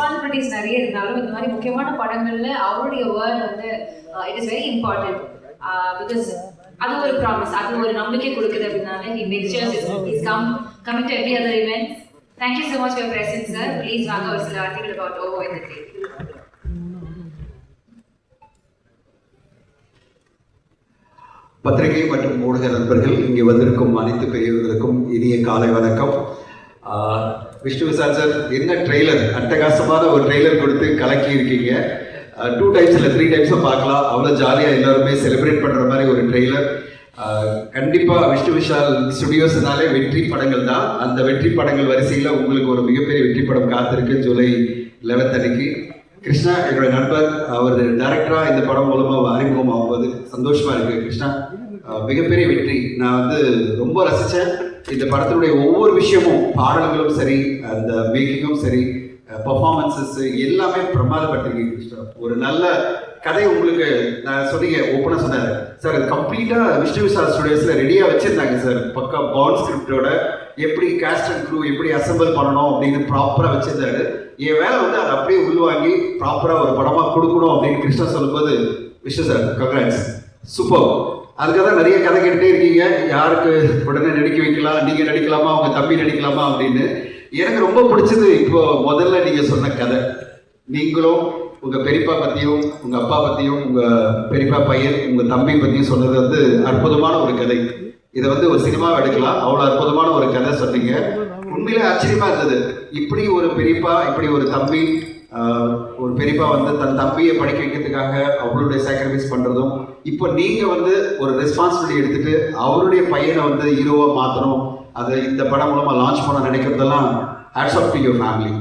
Responsibilities நிறைய இருந்தாலும் இந்த மாதிரி முக்கியமான படங்கள்ல அவருடைய வேர்ட் வந்து it is very important because அது ஒரு ப்ராமிஸ் அது ஒரு நம்பிக்கை கொடுக்குது அப்படின்னால he make sure is come coming to every other event thank you so much for present sir please வாங்க ஒரு சில வார்த்தைகள் அபவுட் இந்த பத்திரிகை மற்றும் ஊடக நண்பர்கள் இங்கே வந்திருக்கும் அனைத்து பெரியவர்களுக்கும் இனிய காலை வணக்கம். Uh, விஷ்ணு விசால் சார் என்ன ட்ரெய்லர் அட்டகாசமான ஒரு ட்ரெய்லர் கொடுத்து கலக்கி இருக்கீங்க டூ டைம்ஸ் இல்லை த்ரீ டைம்ஸும் பார்க்கலாம். அவ்வளோ ஜாலியாக எல்லாருமே செலிப்ரேட் பண்ணுற மாதிரி ஒரு ட்ரெய்லர் கண்டிப்பாக விஷ்ணு விஷால் ஸ்டுடியோஸ்னாலே வெற்றி படங்கள் தான். அந்த வெற்றி படங்கள் வரிசையில் உங்களுக்கு ஒரு மிகப்பெரிய வெற்றி படம் காத்திருக்கு ஜூலை லெவன்த் அன்னைக்கு. கிருஷ்ணா என்னோட நண்பர் அவர் டேரக்டராக இந்த படம் மூலமாக அறிமுகம் ஆகும்போது சந்தோஷமாக இருக்கு கிருஷ்ணா. மிகப்பெரிய வெற்றி. நான் வந்து ரொம்ப ரசித்தேன் இந்த படத்தினுடைய ஒவ்வொரு விஷயமும் பாடல்களும் சரி அந்த மேக்கிங்கும் சரி பர்ஃபார்மன்சஸ் எல்லாமே பிரமாதப்பட்டிருக்கீங்க கிருஷ்ணா ஒரு நல்ல கதை உங்களுக்கு நான் சொன்னீங்க ஓப்பனாக சொன்னார். சார் அது கம்ப்ளீட்டாக விஷ்ணு விசால் ஸ்டுடியோஸில் ரெடியாக வச்சுருந்தாங்க சார். பக்கா பாண்ட் ஸ்கிரிப்டோட எப்படி கேஸ்ட் அண்ட் க்ரூ எப்படி அசம்பிள் பண்ணணும் அப்படின்னு ப்ராப்பராக வச்சுருந்தாரு. என் வேலை வந்து அதை அப்படியே உள்வாங்கி ப்ராப்பராக ஒரு படமாக கொடுக்கணும் அப்படின்னு கிருஷ்ணா சொல்லும்போது விஷ்ணு சார் கங்க்ராட்ஸ் சூப்பர். அதுக்காக தான் நிறைய கதை கேட்டுட்டே இருக்கீங்க. யாருக்கு உடனே நடிக்க வைக்கலாம் நீங்கள் நடிக்கலாமா உங்கள் தம்பி நடிக்கலாமா அப்படின்னு. எனக்கு ரொம்ப பிடிச்சது இப்போ முதல்ல நீங்கள் சொன்ன கதை. நீங்களும் உங்கள் பெரியப்பா பற்றியும் உங்கள் அப்பா பற்றியும் உங்கள் பெரியப்பா பையன் உங்கள் தம்பி பற்றியும் சொன்னது வந்து அற்புதமான ஒரு கதை. இதை வந்து ஒரு சினிமாவை எடுக்கலாம். அவ்வளோ அற்புதமான ஒரு கதை சொன்னீங்க. உண்மையிலே ஆச்சரியமா இருந்தது. இப்படி ஒரு பெரியப்பா இப்படி ஒரு தம்பி ஒரு பெரியப்பா வந்து தன் தம்பியை படிக்க வைக்கிறதுக்காக அவளுடைய சாக்ரிஃபைஸ் பண்ணுறதும் இப்போ நீங்கள் வந்து ஒரு ரெஸ்பான்சிபிலிட்டி எடுத்துட்டு அவருடைய பையனை வந்து ஹீரோவாக மாற்றணும் அதை இந்த படம் மூலமாக லான்ச் பண்ண நினைக்கிறதெல்லாம் hats off to your family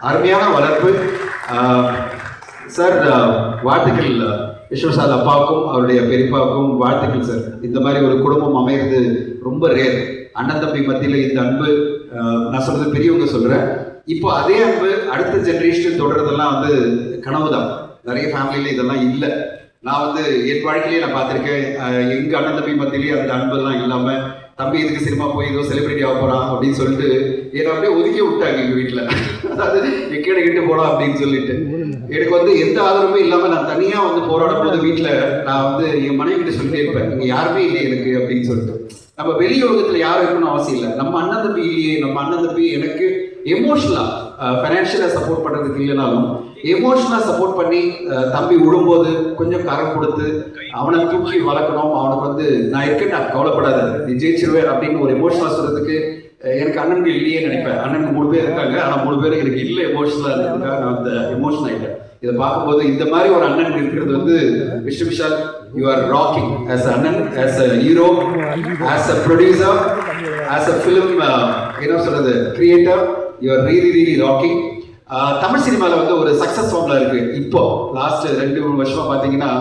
அருமையான வளர்ப்பு. சார் வாழ்த்துக்கள் விஸ்வசாத் அப்பாவுக்கும் அவருடைய பெரியப்பாவுக்கும் வாழ்த்துக்கள் சார் இந்த மாதிரி ஒரு குடும்பம் அமைகிறது ரொம்ப ரேர் அண்ணன் தம்பி மத்தியில் இந்த அன்பு நான் சொல்கிறது பெரியவங்க சொல்கிறேன் இப்போ அதே அன்பு அடுத்த ஜென்ரேஷன் தொடர்றதெல்லாம் வந்து கனவு தான் நிறைய ஃபேமிலியில இதெல்லாம் இல்லை. நான் வந்து என் வாழ்க்கையிலேயே நான் பார்த்துருக்கேன். எங்க அண்ணன் தம்பி மத்தியிலேயே அந்த அன்பெல்லாம் இல்லாம தம்பி எதுக்கு சினிமா போய் ஏதோ செலிபிரிட்டி ஆக போறான்? அப்படின்னு சொல்லிட்டு ஏன்னா அப்படியே ஒதுக்கி விட்டாங்க எங்க வீட்டில் அதாவது எக்கேட கிட்டு போலாம் அப்படின்னு சொல்லிட்டு. எனக்கு வந்து எந்த ஆதரவுமே இல்லாம நான் தனியா வந்து போராடும் போது வீட்டுல நான் வந்து என் மனைவி கிட்ட சொல்லிட்டே இருப்பேன் இங்க யாருமே இல்லை எனக்கு அப்படின்னு சொல்லிட்டு. நம்ம வெளி உலகத்துல யாரும் இருக்கணும்னு அவசியம் இல்லை. நம்ம அண்ணன் தம்பி இல்லையே நம்ம அண்ணன் தம்பி எனக்கு எமோஷனலா ஃபைனான்ஷியலா சப்போர்ட் பண்றதுக்கு இல்லைனாலும் எமோஷனலா சப்போர்ட் பண்ணி uh, தம்பி விழும்போது கொஞ்சம் கரம் கொடுத்து அவனை தூக்கி வளர்க்கணும் அவனுக்கு வந்து நான் இருக்கேன் நான் கவலைப்படாத நீ ஜெயிச்சிருவேன் அப்படின்னு ஒரு எமோஷனலா சொல்றதுக்கு எனக்கு அண்ணன்கள் இல்லையே நினைப்பேன். அண்ணனுக்கு மூணு பேர் இருக்காங்க. ஆனா மூணு பேர் எனக்கு இல்லை எமோஷனலா இருக்கிறதுக்காக நான் அந்த எமோஷன் ஆயிட்டேன். இதை பார்க்கும்போது இந்த மாதிரி ஒரு அண்ணன் இருக்கிறது வந்து Vishnu Vishal you are rocking as அண்ணன் as a hero as a producer as a film என்ன சொல்றது creator you really really rocking Tamil சினிமாவில் வந்து ஒரு சக்ஸஸ் ஃபார்ம்ல இருக்கு. இப்போ லாஸ்ட் ரெண்டு மூணு வருஷமா பார்த்தீங்கன்னா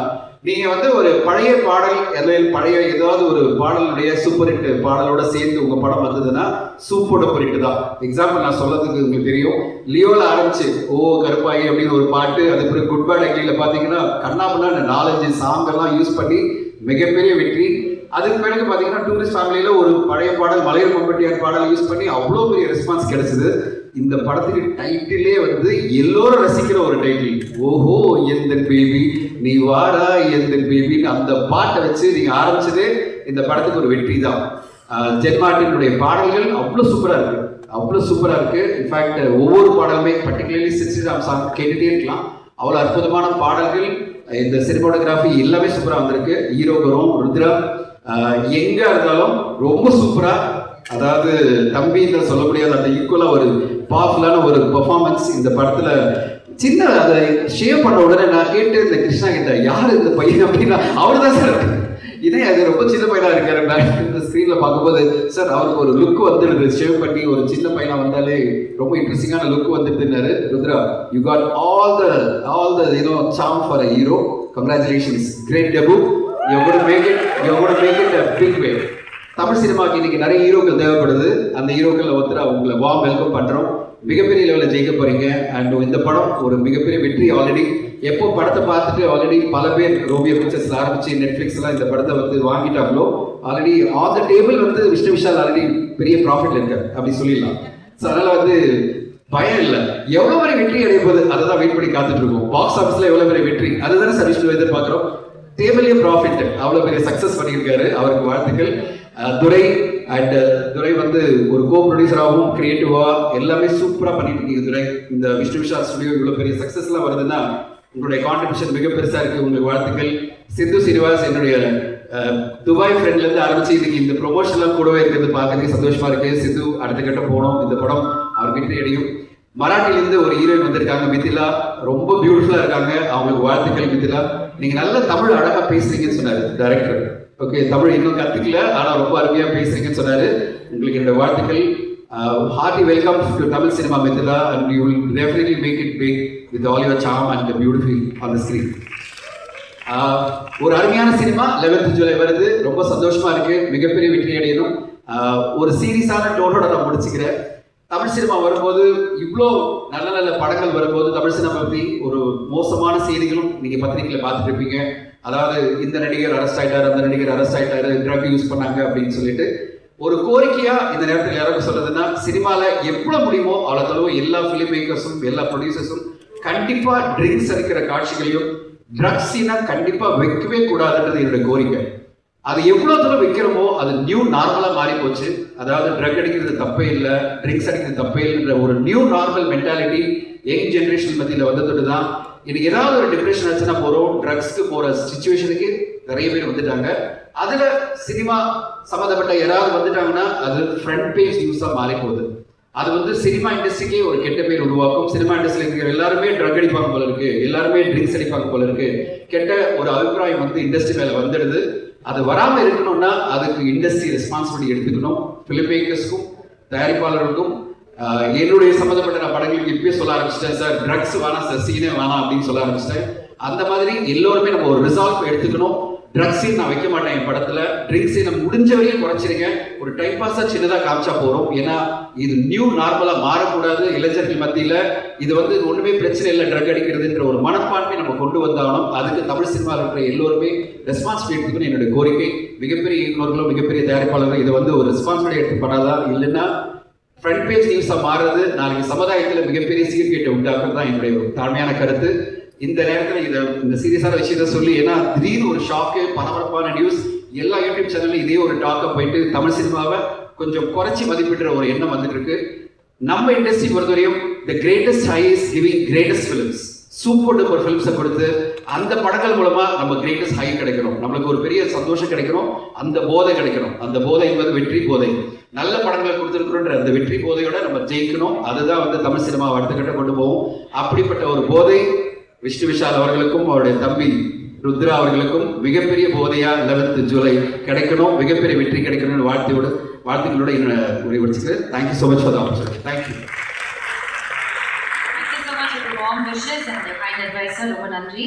நீங்க வந்து ஒரு பழைய பாடல் அல்லது பழைய ஏதாவது ஒரு பாடலுடைய சூப்பர் ஹிட் பாடலோட சேர்ந்து உங்க படம் வந்ததுன்னா சூப்பர் டூப்பர் ஹிட் தான். எக்ஸாம்பிள் நான் சொல்றதுக்கு உங்களுக்கு தெரியும். லியோல ஆரம்பிச்சு ஓ கருப்பாயி அப்படின்னு ஒரு பாட்டு அது பிறகு குட் பேட் அக்லியில் பார்த்தீங்கன்னா கண்ணாமண்ணா நாலஞ்சு சாங் எல்லாம் யூஸ் பண்ணி மிகப்பெரிய வெற்றி அதுக்கு பிறகு பார்த்தீங்கன்னா டூரிஸ்ட் ஃபேமிலியில் ஒரு பழைய பாடல் மலையர் மம்பட்டியார் பாடல் யூஸ் பண்ணி அவ்வளோ பெரிய ரெஸ்பான்ஸ் கிடைச்சிது. இந்த படத்துக்கு டைட்டிலே வந்து எல்லோரும் ரசிக்கிற ஒரு டைட்டில் ஓஹோ எந்த பேபி நீ வாடா எந்த பேபின்னு அந்த பாட்டை வச்சு நீங்கள் ஆரம்பிச்சதே இந்த படத்துக்கு ஒரு வெற்றி தான். ஜென்மார்டினுடைய பாடல்கள் அவ்வளோ சூப்பராக இருக்கு. அவ்வளோ சூப்பராக இருக்கு. இன்ஃபேக்ட் ஒவ்வொரு பாடலுமே பர்டிகுலர்லி சிசிராம் சாங் கேட்டுட்டே இருக்கலாம். அவ்வளோ அற்புதமான பாடல்கள். இந்த சினிமாட்டோகிராஃபி எல்லாமே சூப்பராக வந்திருக்கு. ஹீரோகரும் ருத்ரா எங்க இருந்தாலும் ரொம்ப சூப்பரா அதாவது தம்பி சொல்ல முடியாத அந்த ஈக்குவலா ஒரு பவர்ஃபுல்லான ஒரு பெர்ஃபார்மன்ஸ் இந்த படத்துல சின்ன அதை ஷேவ் பண்ண உடனே நான் கேட்டு இந்த கிருஷ்ணா கிட்ட யார் இந்த பையன்? அப்படின்னா அவர் தான் சார் இதே அது ரொம்ப சின்ன பையனா இருக்காரு நான் இந்த ஸ்க்ரீன்ல பார்க்கும்போது சார் அவருக்கு ஒரு லுக் வந்துடுது ஷேவ் பண்ணி ஒரு சின்ன பையனா வந்தாலே ரொம்ப இன்ட்ரெஸ்டிங்கான look வந்துடுதுன்னாரு Rudra you got all the all the you know charm for a hero congratulations great debut எவ்வளோ make it you make it a big Tamil சினிமாக்கு இன்னைக்கு நிறைய ஹீரோக்கள் தேவைப்படுது. அந்த ஹீரோக்கள் ஒருத்தர் உங்களை வாம் வெல்கம் பண்ணுறோம் மிகப்பெரிய லெவலில் ஜெயிக்க போகிறீங்க அண்ட் இந்த படம் ஒரு மிகப்பெரிய வெற்றி ஆல்ரெடி எப்போ படத்தை பார்த்துட்டு ஆல்ரெடி பல பேர் ரோபியோ பிக்சர்ஸ் ஆரம்பிச்சு நெட்ஃப்ளிக்ஸ்லாம் இந்த படத்தை வந்து வாங்கிட்டாங்களோ ஆல்ரெடி ஆன் த டேபிள் வந்து விஷ்ணு விஷால் ஆல்ரெடி பெரிய ப்ராஃபிட்ல இருக்காரு. அப்படி சொல்லிடலாம். ஸோ அதனால் வந்து பயம் இல்லை. எவ்வளோ பெரிய வெற்றி அடைப்பது அதை தான் வெயிட் பண்ணி காத்துட்டு இருக்கோம். பாக்ஸ் ஆஃபீஸில் எவ்வளோ பெரிய வெற்றி அதுதானே சார் விஷ்ணு எதிர்பார்க்குறோம். டேபிளே ப்ராஃபிட் அவ்வளோ பெரிய சக்ஸஸ் பண்ணியிருக்காரு. அவருக்கு வாழ்த்துக்கள். துரை அண்ட் துரை வந்து ஒரு கோ ப்ரொடியூசராகவும் கிரியேட்டிவாக எல்லாமே சூப்பராக பண்ணிட்டு இருக்கீங்க துரை. இந்த விஷ்ணு விஷா ஸ்டுடியோ இவ்வளோ பெரிய சக்ஸஸ்லாம் வருதுன்னா உங்களுடைய கான்ட்ரிபியூஷன் மிக பெருசாக இருக்குது உங்களுக்கு வாழ்த்துக்கள். சிந்து சீனிவாஸ் என்னுடைய துபாய் ஃப்ரெண்ட்ல இருந்து ஆரம்பிச்சு இன்னைக்கு இந்த ப்ரொமோஷன்லாம் கூடவே இருக்கிறது பார்க்கறதுக்கு சந்தோஷமா இருக்கு. சிந்து அடுத்த கட்டம் போனோம். இந்த படம் அவர்கிட்ட இடையும். அடையும் மராட்டிலிருந்து ஒரு ஹீரோயின் வந்திருக்காங்க மிதிலா. ரொம்ப பியூட்டிஃபுல்லா இருக்காங்க. அவங்களுக்கு வாழ்த்துக்கள் மிதிலா. நீங்க நல்ல தமிழ் அழகா பேசுறீங்கன்னு சொன்னாரு டைரக்டர் ஓகே தமிழ் இன்னும் கத்துக்கல ஆனா ரொம்ப அருமையா பேசுறீங்கன்னு சொன்னாரு. உங்களுக்கு என்னோட வாழ்த்துக்கள். Hearty welcome to Tamil cinema Mithila. And you will definitely make it big with all your charm and beautiful on the screen ஒரு அருமையான சினிமா 11th ஜூலை வருது. ரொம்ப சந்தோஷமா இருக்கு. மிகப்பெரிய வெற்றி அடையணும். ஒரு சீரியஸான டோனோட நான் முடிச்சுக்கிறேன். தமிழ் சினிமா வரும்போது இவ்வளோ நல்ல நல்ல படங்கள் வரும்போது தமிழ் சினிமா பற்றி ஒரு மோசமான செய்திகளும் நீங்கள் பத்திரிகையில் பார்த்துட்டு இருப்பீங்க. அதாவது இந்த நடிகர் அரெஸ்ட் ஆகிட்டார் அந்த நடிகர் அரெஸ்ட் ஆயிட்டாரு ட்ரக் யூஸ் பண்ணாங்க அப்படின்னு சொல்லிட்டு ஒரு கோரிக்கையா இந்த நேரத்தில் யாராவது சொல்றதுன்னா சினிமாவில் எவ்வளோ முடியுமோ அவ்வளோ எல்லா ஃபிலிம் மேக்கர்ஸும் எல்லா ப்ரொடியூசர்ஸும் கண்டிப்பாக ட்ரிங்க்ஸ் அடிக்கிற காட்சிகளையும் ட்ரக்ஸினா கண்டிப்பாக வைக்கவே கூடாதுன்றது என்னுடைய கோரிக்கை. அது எவ்வளவு தூரம் விற்கிறோமோ அது நியூ நார்மலா மாறி போச்சு அதாவது ட்ரக் அடிக்கிறது தப்பே இல்லை ட்ரிங்க்ஸ் அடிக்கிறது தப்பே இல்லைன்ற ஒரு new normal mentality young generation மத்தியில் வந்ததோடு தான் இன்னைக்கு ஏதாவது ஒரு டிப்ரெஷன் ஆச்சுன்னா போறோம் ட்ரக்ஸ்க்கு போற சுச்சுவேஷனுக்கு நிறைய பேர் வந்துட்டாங்க. அதுல சினிமா சம்மந்தப்பட்ட யாராவது வந்துட்டாங்கன்னா அது ஃப்ரண்ட் பேஜ் நியூஸாக மாறி போகுது அது வந்து சினிமா இண்டஸ்ட்ரிக்கே ஒரு கெட்ட பேர் உருவாக்கும். சினிமா இண்டஸ்ட்ரியில் இருக்கிற எல்லாருமே ட்ரக் அடிப்பாங்க போல இருக்கு. எல்லாருமே ட்ரிங்க்ஸ் அடிப்பாங்க போல இருக்கு. கெட்ட ஒரு அபிப்பிராயம் வந்து இண்டஸ்ட்ரி மேல வந்துடுது. அது வராம இருக்கணும்னா அதுக்கு இண்டஸ்ட்ரி ரெஸ்பான்சிபிலிட்டி எடுத்துக்கணும். ஃபிலிம் மேக்கர்ஸ்க்கும் தயாரிப்பாளர்களுக்கும் என்னுடைய சம்மந்தப்பட்ட நான் படங்களுக்கு இப்பயே சொல்ல ஆரம்பிச்சிட்டேன் சார் ட்ரக்ஸ் வேணாம் சார் சீனே வேணாம் அப்படின்னு சொல்ல ஆரம்பிச்சிட்டேன். அந்த மாதிரி எல்லோருமே நம்ம ஒரு ரிசால்வ் எடுத்துக்கணும். ட்ரக்ஸ் நான் வைக்க மாட்டேன் என் படத்துல. ட்ரிங்க்ஸ் நான் முடிஞ்ச வரையும் குறைச்சிருங்க. ஒரு டைம் பாஸா சின்னதா காமிச்சா போறோம் ஏன்னா இது நியூ நார்மலா மாறக்கூடாது இளைஞர்கள் மத்தியில. இது வந்து ஒண்ணுமே பிரச்சனை இல்லை ட்ரக் அடிக்கிறதுன்ற ஒரு மனப்பான்மை நம்ம கொண்டு வந்தாலும் அதுக்கு தமிழ் சினிமாவில் இருக்கிற எல்லோருமே ரெஸ்பான்சிபிலிட்டி எடுத்துக்கணும் என்னுடைய கோரிக்கை. மிகப்பெரிய இயக்குநர்களும் மிகப்பெரிய தயாரிப்பாளர்களும் இதை வந்து ஒரு ரெஸ்பான்சிபிலிட்டி எடுத்து பண்ணாதா? இல்லைன்னா ஃப்ரண்ட் பேஜ் நியூஸாக மாறுறது நாளைக்கு சமுதாயத்தில் மிகப்பெரிய சீர்கேட்டை உண்டாக்குறது தான் என்னுடைய தாழ்மையான கருத்து. இந்த நேரத்துல இதை இந்த சீரியஸான விஷயத்த சொல்லி ஏன்னா திடீர்னு ஒரு ஷாக்கு பரபரப்பான நியூஸ் எல்லா யூடியூப் சேனல்லையும் இதே ஒரு டாக்கா போயிட்டு தமிழ் சினிமாவை கொஞ்சம் குறைச்சி மதிப்பிடுற ஒரு எண்ணம் வந்துட்டு இருக்கு நம்ம இண்டஸ்ட்ரி பொறுத்தவரையும் the greatest he is giving greatest films super duper ஃபிலிம்ஸை கொடுத்து அந்த படங்கள் மூலமா நம்ம கிரேட்டஸ்ட் ஹை கிடைக்கணும் நம்மளுக்கு ஒரு பெரிய சந்தோஷம் கிடைக்கணும் அந்த போதை கிடைக்கணும் அந்த போதை என்பது வெற்றி போதை. நல்ல படங்களை கொடுத்துருக்கிறோன்ற அந்த வெற்றி போதையோட நம்ம ஜெயிக்கணும். அதுதான் வந்து தமிழ் சினிமா அடுத்த கட்ட கொண்டு போவோம் அப்படிப்பட்ட ஒரு போதை விஷ்ணு விஷால் அவர்களுக்கும் அவருடைய தம்பி ருத்ரா அவர்களுக்கும் மிகப்பெரிய போதையா 11th ஜூலை கிடைக்கணும் மிகப்பெரிய வெற்றி கிடைக்கணும்னு வாழ்த்தையோட வாழ்த்துக்களோட என்னோட முடிவெடுத்துக்கிறேன் thank you so much for the opportunity thank you ரொம்ப நன்றி.